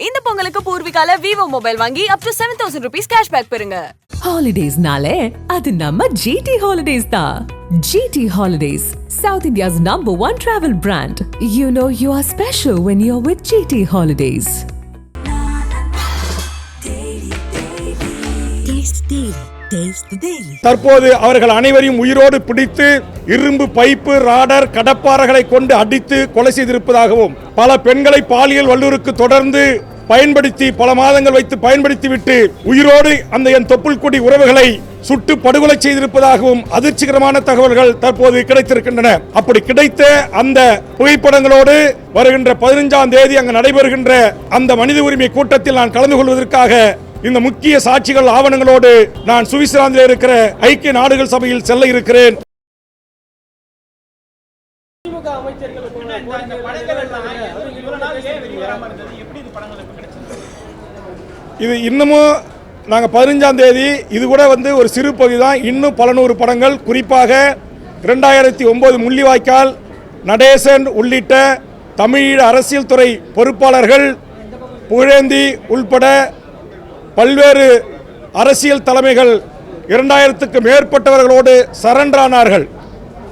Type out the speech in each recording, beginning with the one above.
இந்த பொங்கலுக்கு பூர்விகால Vivo mobile வாங்கி up to seven thousand rupees cashback பெறுங்க. ஹாலிடேஸ்னாலே அது நம்ம ஜிடி ஹாலிடேஸ் தான். GT Holidays South India's number one travel brand you know you are special when you are with GT Holidays Taste Daily. தற்போது அவர்கள் அனைவரையும் உயிரோடு பிடித்து இரும்பு பைப்பு ராடர் கடப்பாறைகளை கொண்டு அடித்து கொலை செய்திருப்பதாகவும் பல பெண்களை பாலியல் வல்லூருக்கு தொடர்ந்து பயன்படுத்தி பல மாதங்கள் வைத்து பயன்படுத்திவிட்டு உயிரோடு அந்த என் தொப்புள்குடி உறவுகளை சுட்டு படுகொலை செய்திருப்பதாகவும் அதிர்ச்சிகரமான தகவல்கள் தற்போது கிடைத்திருக்கின்றன. அப்படி கிடைத்த அந்த புகைப்படங்களோடு வருகின்ற பதினஞ்சாம் தேதி அங்கு நடைபெறுகின்ற அந்த மனித உரிமை கூட்டத்தில் நான் கலந்து கொள்வதற்காக இந்த முக்கிய சாட்சிகள் ஆவணங்களோடு நான் சுவிட்சர்லாந்தில் இருக்கிற ஐக்கிய நாடுகள் சபையில் செல்ல இருக்கிறேன். இது இன்னமும் நாங்கள் பதினஞ்சாம் தேதி இது கூட வந்து ஒரு சிறு பகுதி தான். இன்னும் பல நூறு படங்கள். குறிப்பாக ரெண்டாயிரத்தி ஒன்பது முள்ளிவாய்க்கால் நடேசன் உள்ளிட்ட தமிழீழ அரசியல் துறை பொறுப்பாளர்கள் புகழேந்தி உள்பட பல்வேறு அரசியல் தலைமைகள் இரண்டாயிரத்துக்கு மேற்பட்டவர்களோடு சரண்டரானார்கள்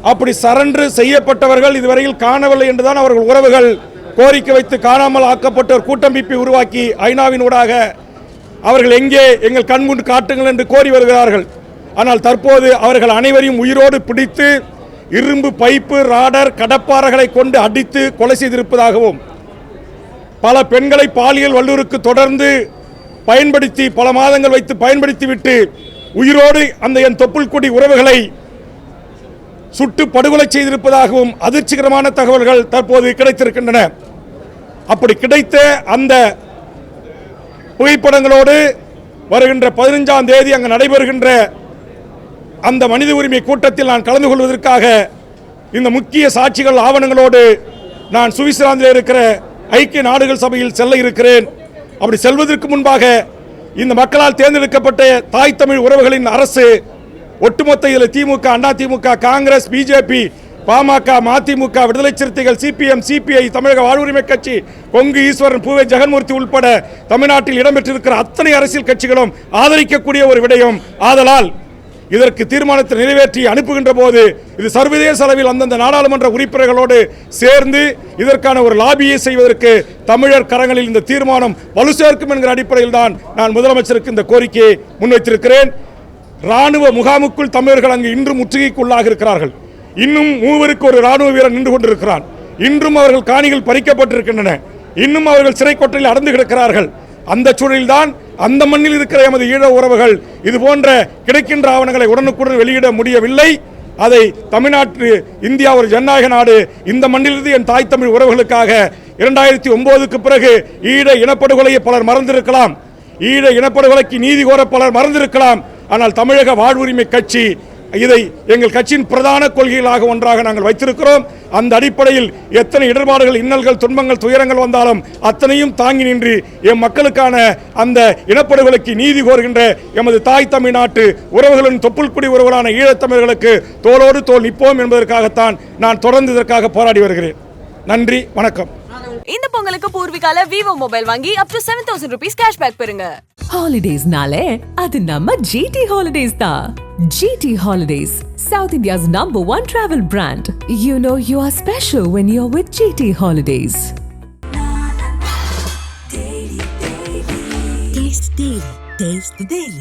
அப்படி சரண்டு செய்யப்பட்டவர்கள் இதுவரையில் காணவில்லை என்றுதான் அவர்கள் உறவுகள் கோரிக்கை வைத்து காணாமல் ஆக்கப்பட்ட ஒரு கூட்டமைப்பை உருவாக்கி ஐநாவின் ஊடாக அவர்கள் எங்கே எங்கள் கண்முன் காட்டுங்கள் என்று கோரி வருகிறார்கள். ஆனால் தற்போது அவர்கள் அனைவரையும் உயிரோடு பிடித்து இரும்பு பைப்பு ராடர் கடப்பாறைகளை கொண்டு அடித்து கொலை செய்திருப்பதாகவும் பல பெண்களை பாலியல் வல்லூருக்கு தொடர்ந்து பயன்படுத்தி பல மாதங்கள் வைத்து பயன்படுத்திவிட்டு உயிரோடு அந்த என் தொப்புள்குடி உறவுகளை சுட்டு படுகொலை செய்திருப்பதாகவும் அதிர்ச்சிகரமான தகவல்கள் தற்போது கிடைத்திருக்கின்றன. அப்படி கிடைத்த அந்த புகைப்படங்களோடு வருகின்ற பதினைஞ்சாம் தேதி அங்கு நடைபெறுகின்ற அந்த மனித உரிமை கூட்டத்தில் நான் கலந்து கொள்வதற்காக இந்த முக்கிய சாட்சிகள் ஆவணங்களோடு நான் சுவிட்சர்லாந்தில் இருக்கிற ஐக்கிய நாடுகள் சபையில் செல்ல இருக்கிறேன். அப்படி செல்வதற்கு முன்பாக இந்த மக்களால் தேர்ந்தெடுக்கப்பட்ட தாய் தமிழ் உறவுகளின் அரசு ஒட்டுமொத்த இதில் திமுக அண்ணா திமுக காங்கிரஸ் பிஜேபி பாமக மதிமுக விடுதலை சிறுத்தைகள் சிபிஎம் சிபிஐ தமிழக வாழ்வுரிமை கட்சி கொங்கு ஈஸ்வரன் பூவே ஜெகன்மூர்த்தி உள்பட தமிழ்நாட்டில் இடம்பெற்றிருக்கிற அத்தனை அரசியல் கட்சிகளும் ஆதரிக்கக்கூடிய ஒரு விடயம். ஆதலால் இதற்கு தீர்மானத்தை நிறைவேற்றி அனுப்புகின்ற போது இது சர்வதேச அளவில் அந்தந்த நாடாளுமன்ற உறுப்பினர்களோடு சேர்ந்து இதற்கான ஒரு லாபியை செய்வதற்கு தமிழர் கரங்களில் இந்த தீர்மானம் வலு சேர்க்கும் என்கிற அடிப்படையில் தான் நான் முதலமைச்சருக்கு இந்த கோரிக்கையை முன்வைத்திருக்கிறேன். ராணுவ முகாமுக்குள் தமிழர்கள் அங்கு இன்றும் முற்றுகைக்குள்ளாக இருக்கிறார்கள். இன்னும் மூவருக்கு ஒரு ராணுவ வீரர் நின்று கொண்டிருக்கிறான். இன்றும் அவர்கள் காணிகள் பறிக்கப்பட்டிருக்கின்றன. இன்னும் அவர்கள் சிறை கொட்டையில் அடர்ந்து கிடக்கிறார்கள். அந்த சூழலில்தான் அந்த மண்ணில் இருக்கிற எமது ஈழ உறவுகள் இது போன்ற கிடைக்கின்ற ஆவணங்களை உடனுக்குடன் வெளியிட முடியவில்லை. அதை தமிழ்நாட்டு இந்தியா ஒரு ஜனநாயக நாடு. இந்த மண்ணிலிருந்து என் தாய் தமிழ் உறவுகளுக்காக இரண்டாயிரத்தி ஒன்பதுக்கு பிறகு ஈழ இனப்படுகொலையை பலர் மறந்திருக்கலாம். ஈழ இனப்படுகொலைக்கு நீதி கோர பலர் மறந்திருக்கலாம். ஆனால் தமிழக வாழ்வுரிமை கட்சி இதை எங்கள் கட்சியின் பிரதான கொள்கைகளாக ஒன்றாக நாங்கள் வைத்திருக்கிறோம். அந்த அடிப்படையில் எத்தனை இடர்பாடுகள் இன்னல்கள் துன்பங்கள் துயரங்கள் வந்தாலும் அத்தனையும் தாங்கி நின்று எம் மக்களுக்கான அந்த இனப்படுகொலைக்கு நீதி கோருகின்ற எமது தாய் தமிழ்நாட்டு உறவுகளின் தொப்புள்குடி உறவுகளான ஈழத்தமிழர்களுக்கு தோளோடு தோல் நிற்போம் என்பதற்காகத்தான் நான் தொடர்ந்து இதற்காக போராடி வருகிறேன். நன்றி வணக்கம். இந்த பொங்கலுக்கு பூர்விகால விவோ மொபைல் வாங்கி up to seven thousand rupees cashback பெறுங்க. ஹாலிடேஸ்னாலே அது நம்ம ஜிடி ஹாலிடேஸ் தான். GT Holidays, South India's number one travel brand. You know you are special when you're with GT Holidays. Taste Daily. Taste the Daily.